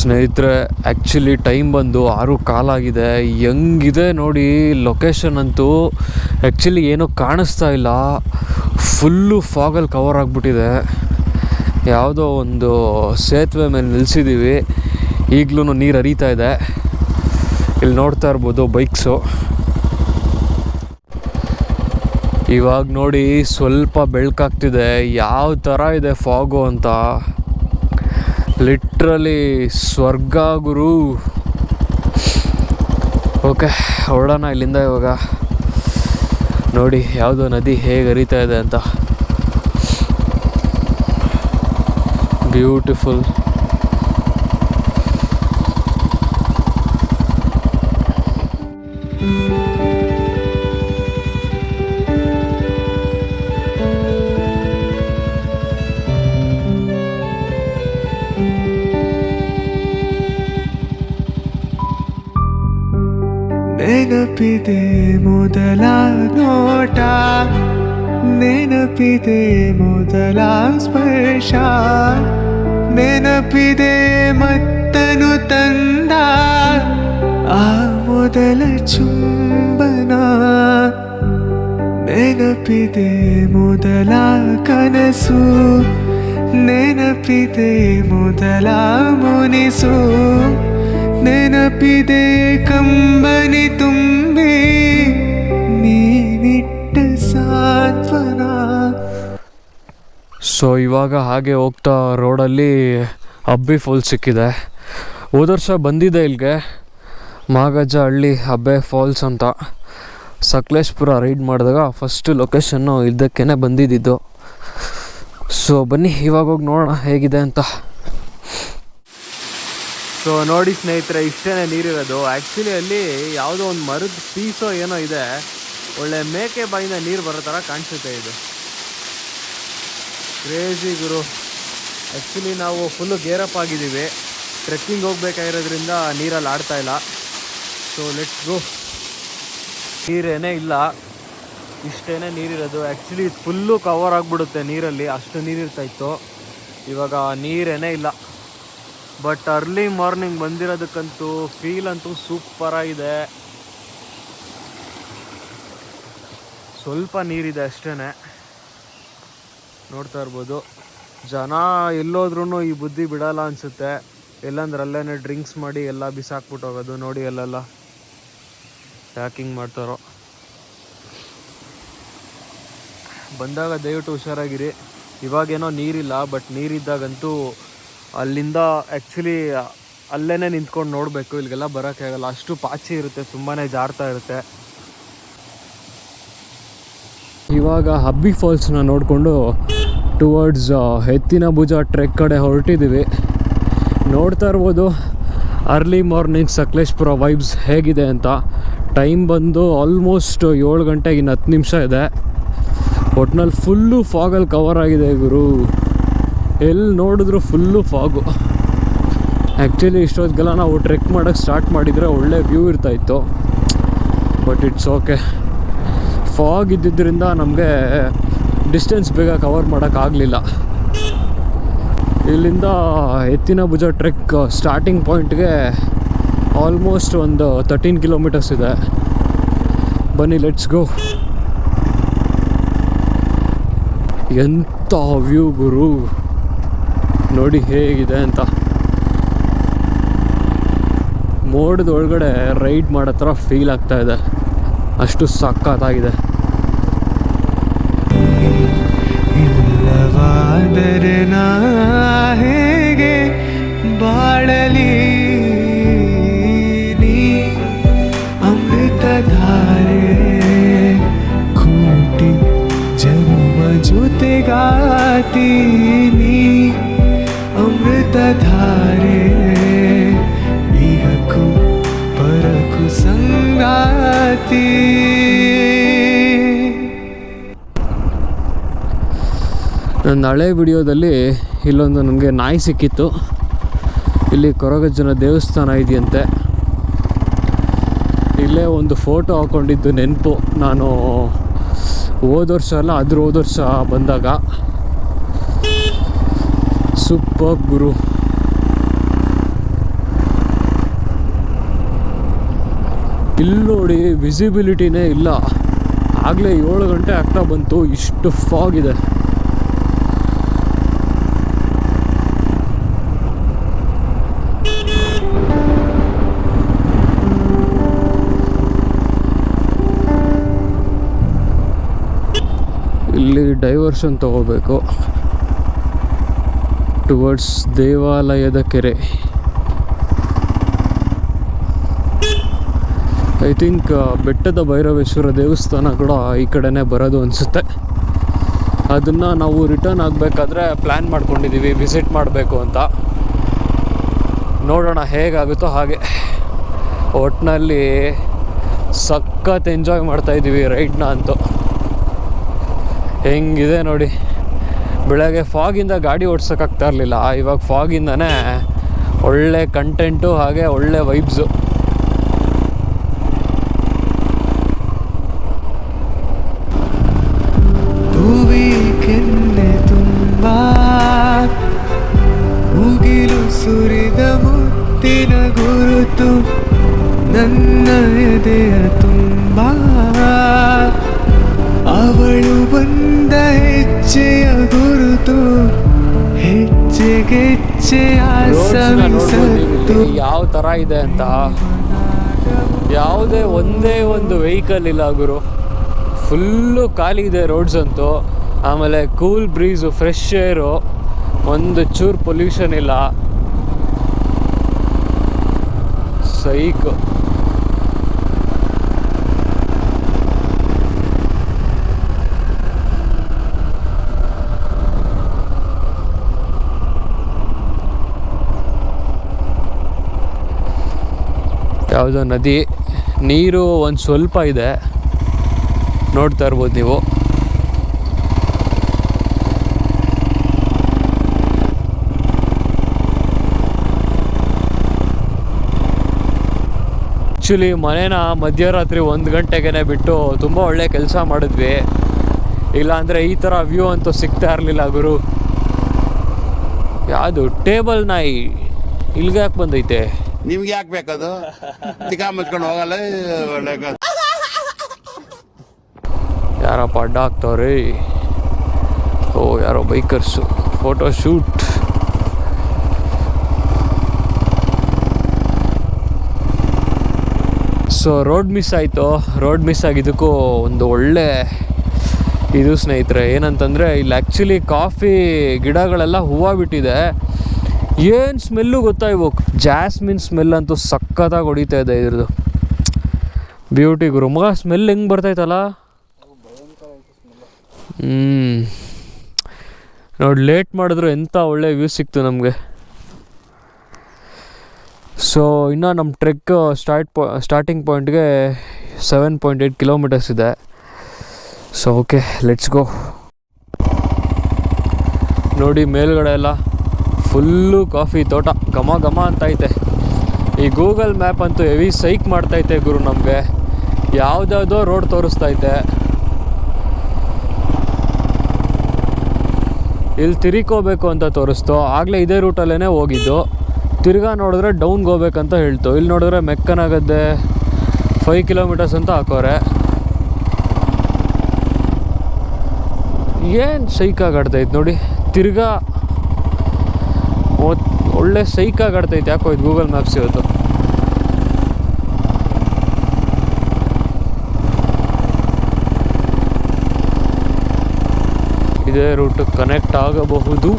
ಸ್ನೇಹಿತರೆ actually time ಬಂದು ಆರು ಕಾಲಾಗಿದೆ ಹೆಂಗಿದೆ ನೋಡಿ ಲೊಕೇಶನ್ ಅಂತೂ ಆ್ಯಕ್ಚುಲಿ ಏನೂ ಕಾಣಿಸ್ತಾ ಇಲ್ಲ. ಫುಲ್ಲು ಫಾಗಲ್ಲಿ ಕವರ್ ಆಗಿಬಿಟ್ಟಿದೆ. ಯಾವುದೋ ಒಂದು ಸೇತುವೆ ಮೇಲೆ ನಿಲ್ಲಿಸಿದ್ದೀವಿ ಈಗಲೂ ನೀರು ಹರಿತಾ ಇದೆ. ಇಲ್ಲಿ ನೋಡ್ತಾ ಇರ್ಬೋದು ಬೈಕ್ಸು ಇವಾಗ ನೋಡಿ ಸ್ವಲ್ಪ ಬೆಳಕಾಗ್ತಿದೆ. ಯಾವ ಥರ ಇದೆ ಫಾಗು ಅಂತ. ಲಿಟ್ರಲಿ ಸ್ವರ್ಗ ಗುರು ಓಕೆ ಹೊರಡೋಣ ಇಲ್ಲಿಂದ ಇವಾಗ. ನೋಡಿ, ಯಾವುದೋ ನದಿ ಹೇಗೆ ಹರಿತಾ ಇದೆ ಅಂತ. ಬ್ಯೂಟಿಫುಲ್ ನೆನಪಿದೆ ಮೊದಲ ನೋಟ ನೆನಪಿದೆ ಮೊದಲ ಸ್ಪರ್ಶ ನೆನಪಿದೆ ಮತ್ತನು ತಂದ ಆ ಮೊದಲ ಚುಂಬನ ನೆನಪಿದೆ ಮೊದಲ ಕನಸು ನೆನಪಿದೆ ಮೊದಲ ಮುನಿಸು ನೆನಪಿದೆ ಕಂಬನಿ ತುಂಬಿ ನೀನಿಟ್ಟ ಸಾತ್ವನ ಸೊ ಇವಾಗ ಹಾಗೆ ಹೋಗ್ತಾ ರೋಡಲ್ಲಿ ಅಬ್ಬಿ ಫಾಲ್ಸ್ ಸಿಕ್ಕಿದೆ. ಹೋದ ವರ್ಷ ಬಂದಿದೆ ಇಲ್ಲಿಗೆ. ಮಾಗಜ್ಜ ಹಳ್ಳಿ ಅಬ್ಬೆ ಫಾಲ್ಸ್ ಅಂತ. ಸಕಲೇಶ್ಪುರ ರೈಡ್ ಮಾಡಿದಾಗ ಫಸ್ಟ್ ಲೊಕೇಶನ್ನು ಇದಕ್ಕೇ ಬಂದಿದ್ದಿದ್ದು ಸೊ ಬನ್ನಿ, ಇವಾಗ ಹೋಗಿ ನೋಡೋಣ ಹೇಗಿದೆ ಅಂತ. ಸೊ ನೋಡಿ ಸ್ನೇಹಿತರೆ ಇಷ್ಟೇ ನೀರಿರೋದು. ಆ್ಯಕ್ಚುಲಿ ಅಲ್ಲಿ ಯಾವುದೋ ಒಂದು ಮರದ ಪೀಸೋ ಏನೋ ಇದೆ. ಒಳ್ಳೆ ಮೇಕೆ ಬಾಯಿಂದ ನೀರು ಬರೋ ಥರ ಕಾಣಿಸುತ್ತೆ ಇದು. ಕ್ರೇಜಿ ಗುರು. ಆ್ಯಕ್ಚುಲಿ ನಾವು ಫುಲ್ಲು ಗೇರಪ್ ಆಗಿದ್ದೀವಿ. ಟ್ರೆಕ್ಕಿಂಗ್ ಹೋಗ್ಬೇಕಾಗಿರೋದ್ರಿಂದ ನೀರಲ್ಲಿ ಆಡ್ತಾ ಇಲ್ಲ. ಸೊ ಲೆಟ್ಸ್ ಗೋ ನೀರೇನೇ ಇಲ್ಲ. ಇಷ್ಟೇ ನೀರಿರೋದು. ಆ್ಯಕ್ಚುಲಿ ಫುಲ್ಲು ಕವರ್ ಆಗಿಬಿಡುತ್ತೆ ನೀರಲ್ಲಿ. ಅಷ್ಟು ನೀರಿರ್ತಾ ಇತ್ತು. ಇವಾಗ ನೀರೇನೇ ಇಲ್ಲ. ಬಟ್ ಅರ್ಲಿ ಮಾರ್ನಿಂಗ್ ಬಂದಿರೋದಕ್ಕಂತೂ ಫೀಲ್ ಅಂತೂ ಸೂಪರಾಗಿದೆ ಸ್ವಲ್ಪ ನೀರಿದೆ ಅಷ್ಟೇ ನೋಡ್ತಾ ಇರ್ಬೋದು. ಜನ ಎಲ್ಲೋದ್ರೂ ಈ ಬುದ್ಧಿ ಬಿಡಲ್ಲ ಅನಿಸುತ್ತೆ. ಎಲ್ಲಂದ್ರೆ ಅಲ್ಲೇ ಡ್ರಿಂಕ್ಸ್ ಮಾಡಿ ಎಲ್ಲ ಬಿಸಾಕ್ಬಿಟ್ಟು ಹೋಗೋದು ನೋಡಿ ಅಲ್ಲೆಲ್ಲ. ಪ್ಯಾಕಿಂಗ್ ಮಾಡ್ತಾರೋ. ಬಂದಾಗ ದಯವಿಟ್ಟು ಹುಷಾರಾಗಿರಿ. ಇವಾಗೇನೋ ನೀರಿಲ್ಲ ಬಟ್ ನೀರಿದ್ದಾಗಂತೂ ಅಲ್ಲಿಂದ ಆ್ಯಕ್ಚುಲಿ ಅಲ್ಲೇ ನಿಂತ್ಕೊಂಡು ನೋಡಬೇಕು, ಇಲ್ಲಿಗೆಲ್ಲ ಬರೋಕ್ಕೆ ಆಗಲ್ಲ. ಅಷ್ಟು ಪಾಚಿ ಇರುತ್ತೆ ತುಂಬಾ ಜಾರ್ತಾ ಇರುತ್ತೆ. ಇವಾಗ ಹಬ್ಬಿ ಫಾಲ್ಸ್ನ ನೋಡಿಕೊಂಡು ಟುವರ್ಡ್ಸ್ ಎತ್ತಿನ ಭುಜ ಟ್ರೆಕ್ ಕಡೆ ಹೊರಟಿದ್ದೀವಿ. ನೋಡ್ತಾ ಇರ್ಬೋದು ಅರ್ಲಿ ಮಾರ್ನಿಂಗ್ ಸಕಲೇಶ್ಪುರ ವೈಬ್ಸ್ ಹೇಗಿದೆ ಅಂತ. ಟೈಮ್ ಬಂದು ಆಲ್ಮೋಸ್ಟ್ ಏಳು ಗಂಟೆಗೆ ಇನ್ನು ಹತ್ತು ನಿಮಿಷ ಇದೆ. ಒಟ್ನಲ್ಲಿ ಫುಲ್ಲು ಫಾಗಲ್ಲಿ ಕವರ್ ಆಗಿದೆ ಗುರು. ಎಲ್ಲಿ ನೋಡಿದ್ರು ಫುಲ್ಲು ಫಾಗು. ಆ್ಯಕ್ಚುಲಿ ಇಷ್ಟೊತ್ತಿಗೆಲ್ಲ ನಾವು ಟ್ರೆಕ್ ಮಾಡೋಕ್ಕೆ ಸ್ಟಾರ್ಟ್ ಮಾಡಿದರೆ ಒಳ್ಳೆ ವ್ಯೂ ಇರ್ತಾಯಿತ್ತು ಬಟ್ ಇಟ್ಸ್ ಓಕೆ ಫಾಗ್ ಇದ್ದಿದ್ದರಿಂದ ನಮಗೆ ಡಿಸ್ಟೆನ್ಸ್ ಬೇಗ ಕವರ್ ಮಾಡೋಕ್ಕಾಗಲಿಲ್ಲ ಇಲ್ಲಿಂದ ಎತ್ತಿನ ಭುಜ ಟ್ರೆಕ್ ಸ್ಟಾರ್ಟಿಂಗ್ ಪಾಯಿಂಟ್ಗೆ ಆಲ್ಮೋಸ್ಟ್ ಒಂದು ತರ್ಟೀನ್ ಕಿಲೋಮೀಟರ್ಸ್ ಇದೆ. ಬನ್ನಿ ಲೆಟ್ಸ್ ಗೋ ಎಂಥ ವ್ಯೂ ಗುರು. ನೋಡಿ ಹೇಗಿದೆ ಅಂತ. ಮೋಡದ ಒಳಗಡೆ ರೈಡ್ ಮಾಡೋ ಥರ ಫೀಲ್ ಆಗ್ತಾ ಇದೆ. ಅಷ್ಟು ಸಕ್ಕತ್ತಾಗಿದೆ ಬಾಳಲಿ? ಜೊತೆಗಾತೀನಿ ನನ್ನ ಹಳೆ ವಿಡಿಯೋದಲ್ಲಿ ಇಲ್ಲೊಂದು ನನಗೆ ನಾಯಿ ಸಿಕ್ಕಿತ್ತು. ಇಲ್ಲಿ ಕೊರಗಜ್ಜನ ದೇವಸ್ಥಾನ ಇದೆಯಂತೆ. ಇಲ್ಲೇ ಒಂದು ಫೋಟೋ ಹಾಕ್ಕೊಂಡಿದ್ದು ನೆನಪು. ನಾನು ಹೋದ ವರ್ಷ ಅಲ್ಲ ಅದ್ರ ಹೋದ ವರ್ಷ ಬಂದಾಗ ಸೂಪರ್ ಗುರು ಇಲ್ಲಿ ನೋಡಿ ವಿಸಿಬಿಲಿಟಿನೇ ಇಲ್ಲ. ಆಗಲೇ ಏಳು ಗಂಟೆ ಆಗ್ತಾ ಬಂತು, ಇಷ್ಟು ಫಾಗ್ ಇದೆ. ಇಲ್ಲಿ ಡೈವರ್ಷನ್ ತಗೋಬೇಕು. ಟುವರ್ಡ್ಸ್ ದೇವಾಲಯದ ಕೆರೆ ಐ ಥಿಂಕ್ ಬೆಟ್ಟದ ಭೈರವೇಶ್ವರ ದೇವಸ್ಥಾನ ಕೂಡ ಈ ಕಡೆನೇ ಬರೋದು ಅನಿಸುತ್ತೆ. ಅದನ್ನು ನಾವು ರಿಟರ್ನ್ ಆಗಬೇಕಾದ್ರೆ ಪ್ಲ್ಯಾನ್ ಮಾಡ್ಕೊಂಡಿದ್ದೀವಿ ವಿಸಿಟ್ ಮಾಡಬೇಕು ಅಂತ. ನೋಡೋಣ ಹೇಗಾಗುತ್ತೋ ಹಾಗೆ. ಒಟ್ಟಿನಲ್ಲಿ ಸಖತ್ ಎಂಜಾಯ್ ಮಾಡ್ತಾ ಇದ್ದೀವಿ ರೈಡ್ನ ಅಂತೂ. ಹೆಂಗಿದೆ ನೋಡಿ. ಬೆಳಗ್ಗೆ ಫಾಗಿಂದ ಗಾಡಿ ಓಡ್ಸೋಕ್ಕಾಗ್ತಾ ಇರಲಿಲ್ಲ. ಇವಾಗ ಫಾಗಿಂದನೇ ಒಳ್ಳೆ ಕಂಟೆಂಟು ಹಾಗೆ ಒಳ್ಳೆ ವೈಬ್ಸು ಸುರಿದ ಗುರುತು ನನ್ನ ಎದೆಯ ತುಂಬ ಯಾವ ಥರ ಇದೆ ಅಂತ. ಯಾವುದೇ ಒಂದೇ ಒಂದು ವೆಹಿಕಲ್ ಇಲ್ಲ ಗುರು. ಫುಲ್ಲು ಖಾಲಿ ಇದೆ ರೋಡ್ಸ್ ಅಂತೂ. ಆಮೇಲೆ ಕೂಲ್ ಬ್ರೀಸು ಫ್ರೆಶ್ ಏರು ಒಂದು ಚೂರು ಪೊಲ್ಯೂಷನ್ ಇಲ್ಲ. ಸೈಕು ಯಾವುದೋ ನದಿ, ನೀರು ಒಂದು ಸ್ವಲ್ಪ ಇದೆ. ನೋಡ್ತಾ ಇರ್ಬೋದು ನೀವು. ಆ್ಯಕ್ಚುಲಿ ಮನೇನ ಮಧ್ಯರಾತ್ರಿ ಒಂದು ಗಂಟೆಗೆ ಬಿಟ್ಟು ತುಂಬ ಒಳ್ಳೆ ಕೆಲಸ ಮಾಡಿದ್ವಿ. ಇಲ್ಲಾಂದರೆ ಈ ಥರ ವ್ಯೂ ಅಂತೂ ಸಿಗ್ತಾ ಇರಲಿಲ್ಲ ಗುರು. ಯಾವುದು ಟೇಬಲ್ ನಾಯಿ ಯಾಕೆ ಬಂದೈತೆ? ನಿಮ್ಗೆ ಯಾಕೆ ಬೇಕದು? ತಿಕಾ ಮುಚ್ಕೊಂಡು ಹೋಗಲ್ಲ ಒಳ್ಳೆ ಯಾರಪ್ಪ ಅಡ್ಡ ಹಾಕ್ತವ್ರಿ ಓ, ಯಾರೋ bikers. Photo shoot. So road miss ಆಯಿತು. ರೋಡ್ ಮಿಸ್ ಆಗಿದ್ದಕ್ಕೂ ಒಂದು ಒಳ್ಳೆ ಇದು ಸ್ನೇಹಿತರೆ, ಏನಂತಂದರೆ ಇಲ್ಲಿ ಆ್ಯಕ್ಚುಲಿ ಕಾಫಿ ಗಿಡಗಳೆಲ್ಲ ಹೂವು ಬಿಟ್ಟಿದೆ. ಏನು ಸ್ಮೆಲ್ಲು ಗೊತ್ತಾ ಇವು ಜಾಸ್ಮಿನ್ ಸ್ಮೆಲ್ ಅಂತೂ ಸಖತ್ತಾಗಿ ಹೊಡಿತಾ ಇದೆ ಇದ್ರದ್ದು. ಬ್ಯೂಟಿ ಗುರು ಮಗ ಸ್ಮೆಲ್ ಹೆಂಗೆ ಬರ್ತೈತಲ್ಲ ಹ್ಞೂ ನೋಡಿ ಲೇಟ್ ಮಾಡಿದ್ರು ಎಂಥ ಒಳ್ಳೆ ವ್ಯೂ ಸಿಕ್ತು ನಮಗೆ. ಸೊ ಇನ್ನು ನಮ್ಮ ಟ್ರೆಕ್ ಸ್ಟಾರ್ಟ್ ಪಾ ಸ್ಟಾರ್ಟಿಂಗ್ ಪಾಯಿಂಟ್ಗೆ ಸೆವೆನ್ ಪಾಯಿಂಟ್ ಏಯ್ಟ್ ಕಿಲೋಮೀಟರ್ಸ್ ಇದೆ. ಸೊ ಓಕೆ ಲೆಟ್ಸ್ ಗೋ ನೋಡಿ ಮೇಲುಗಡೆ ಎಲ್ಲ. ಫುಲ್ಲು ಕಾಫಿ ತೋಟ. ಘಮ ಘಮ ಅಂತೈತೆ ಈ ಗೂಗಲ್ ಮ್ಯಾಪ್ ಅಂತೂ ಹೆವಿ ಸೈಕ್ ಮಾಡ್ತೈತೆ ಗುರು ನಮಗೆ. ಯಾವುದ್ಯಾವುದೋ ರೋಡ್ ತೋರಿಸ್ತೈತೆ ಇಲ್ಲಿ ತಿರುಗೋಬೇಕು ಅಂತ ತೋರಿಸ್ತು. ಆಗಲೇ ಇದೇ ರೂಟಲ್ಲೇ ಹೋಗಿದ್ದು. ತಿರ್ಗಾ ನೋಡಿದ್ರೆ ಡೌನ್ಗೆ ಹೋಗ್ಬೇಕಂತ ಹೇಳ್ತು. ಇಲ್ಲಿ ನೋಡಿದ್ರೆ ಮೆಕ್ಕನಾಗದ್ದೆ ಫೈವ್ ಕಿಲೋಮೀಟರ್ಸ್ ಅಂತ ಹಾಕೋರೆ. ಏನು ಸೈಕ್ ಆಗ್ತೈತೆ ನೋಡಿ. ತಿರ್ಗಾ ಒಳ್ಳೆ ಸೈಕಾಗಿ ಆಡ್ತೈತೆ ಯಾಕೋ ಇದು ಗೂಗಲ್ ಮ್ಯಾಪ್ಸ್ ಇವತ್ತು. ಇದೇ ರೂಟ್ ಕನೆಕ್ಟ್ ಆಗಬಹುದು.